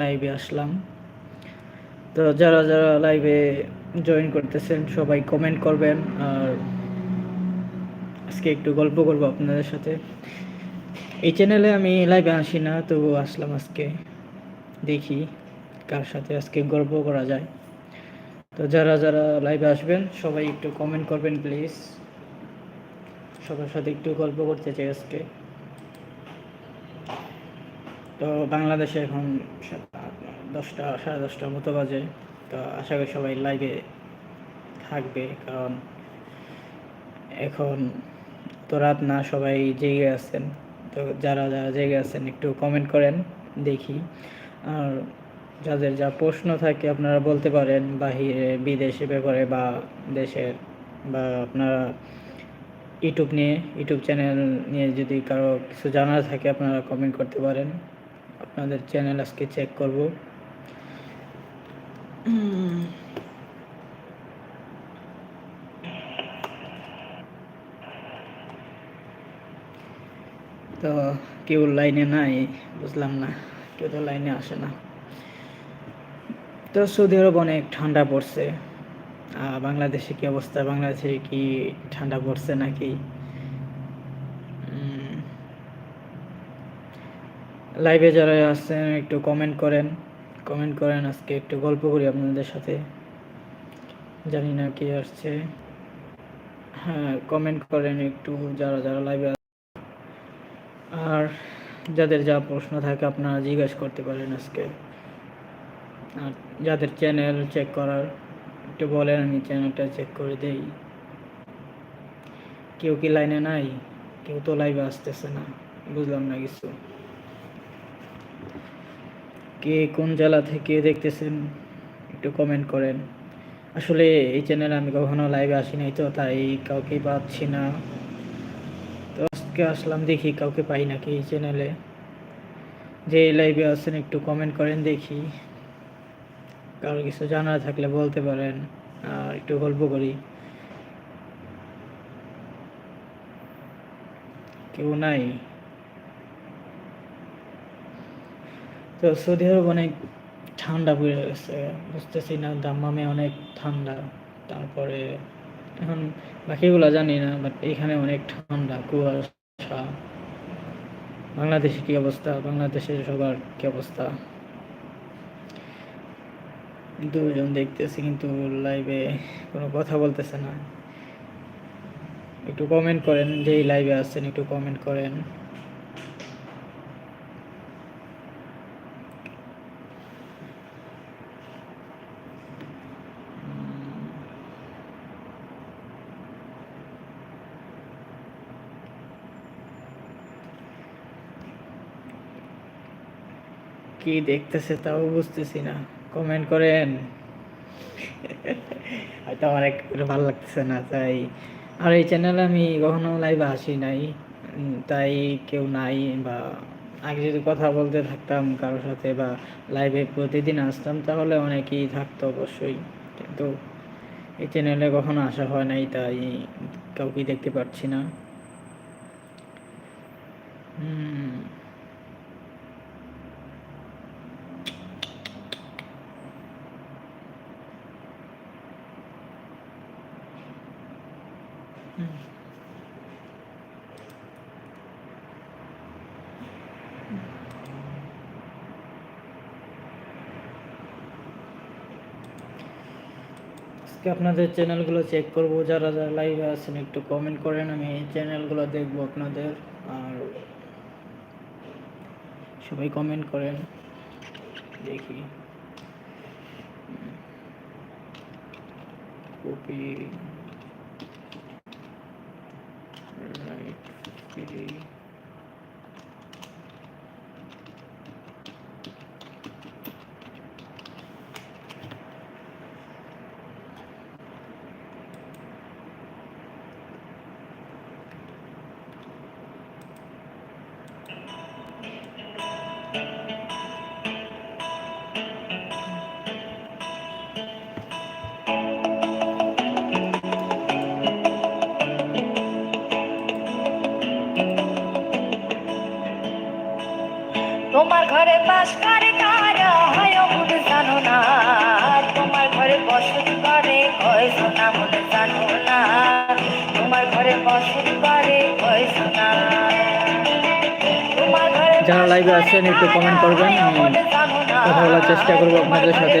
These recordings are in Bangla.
লাইভে আসলাম। তো যারা যারা লাইভে জয়েন করতেছেন, সবাই কমেন্ট করবেন আর আজকে একটু গল্প করব আপনাদের সাথে। এই চ্যানেলে আমি লাইভে আসি না, তবু আসলাম আজকে। দেখি কার সাথে আজকে গল্প করা যায়। তো যারা যারা লাইভে আসবেন, সবাই একটু কমেন্ট করবেন প্লিজ সবার সাথে একটু গল্প করতে চাই আজকে। তো বাংলাদেশে এখন দশটা, সাড়ে দশটার মতো বাজে। তো আশা করি সবাই লাইভে থাকবে, কারণ এখন তো রাত না, সবাই জেগে আছেন। তো যারা যারা জেগে আছেন, একটু কমেন্ট করেন, দেখি। আর যাদের যা প্রশ্ন থাকে, আপনারা বলতে পারেন, বাহিরে, বিদেশে ব্যাপারে বা দেশের বা আপনারা ইউটিউব নিয়ে ইউটিউব চ্যানেল নিয়ে যদি কারও কিছু জানার থাকে, আপনারা কমেন্ট করতে পারেন। আপনাদের চ্যানেল আজকে চেক করব। তো কেউ লাইনে নাই, বুঝলাম না। কেউ তো লাইনে আসে না। তো সৌদি আরব অনেক ঠান্ডা পড়ছে। বাংলাদেশে কি অবস্থা? বাংলাদেশে কি ঠান্ডা পড়ছে নাকি? লাইভে যারা আছেন, একটু কমেন্ট করেন। কমেন্ট করেন, আজকে একটু গল্প করি আপনাদের সাথে। জানি না কি আসছে। হ্যাঁ কমেন্ট করেন একটু যারা যারা লাইভে আর যাদের যা প্রশ্ন থাকে আপনারা জিজ্ঞাসা করতে পারেন আজকে। আর যাদের চ্যানেল চেক করার, একটু বলেন, আমি চ্যানেলটা চেক করে দেই। কেউ কি লাইনে নাই? কেউ তো লাইভে আসতেছে না। বুঝলাম না কিছু। কে কোন জেলা থেকে দেখতেছেন, একটু কমেন্ট করেন। আসলে এই চ্যানেলে আমি কখনো লাইভে আসি নাই তো, তাই কাউকে পাচ্ছি না। তো আজকে আসলাম দেখি কাউকে পাই নাকি এই চ্যানেলে যে লাইভে আছেন একটু কমেন্ট করেন দেখি। কারও কিছু জানা থাকলে বলতে পারেন, আর একটু গল্প করি। কেউ নাই? তো সৌদি আরব অনেক ঠান্ডা পড়ে গেছে, বুঝতেছি না, দাম্মামে অনেক ঠান্ডা, তারপরে এখন বাকিগুলো জানি না বাট এখানে অনেক ঠান্ডা, কুয়াশা। বাংলাদেশে কি অবস্থা? বাংলাদেশের সবার কি অবস্থা? দুজন দেখতেছি কিন্তু লাইভে কোনো কথা বলতেছে না। একটু কমেন্ট করেন, যেই লাইভে আছেন, একটু কমেন্ট করেন। কি দেখতেছে তাও বুঝতেছি না। কমেন্ট করেন। হয়তো আমার এক ভালো লাগতেছে না, তাই। আর এই চ্যানেলে আমি কখনো লাইভে আসি নাই। তাই কেউ নাই বা আগে যদি কথা বলতে থাকতাম কারোর সাথে বা লাইভে প্রতিদিন আসতাম, তাহলে অনেকেই থাকতো অবশ্যই। কিন্তু এই চ্যানেলে কখনো আসা হয় নাই, তাই কাউকে দেখতে পাচ্ছি না। হুম আজকে আপনাদের চ্যানেলগুলো চেক করব, যারা যারা লাইভে আছেন একটু কমেন্ট করেন, আমি এই চ্যানেলগুলো দেখব আপনাদের। আর সবাই কমেন্ট করেন, দেখি। Copy Alright, okay. হবে তারা হয় মন জানো না। তোমার ঘরে বসত করে কয় সোনা মনে জানো না। তোমার ঘরে বসত করে কয় সোনা। যারা লাইভে আসেন একটু কমেন্ট করবেন। কথা বলার চেষ্টা করব আপনাদের সাথে।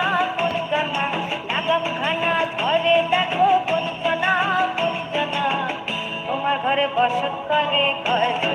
ভাঙা ঘরে দেখো বঞ্চনা বঞ্চনা। তোমার ঘরে বসত করে ঘরে।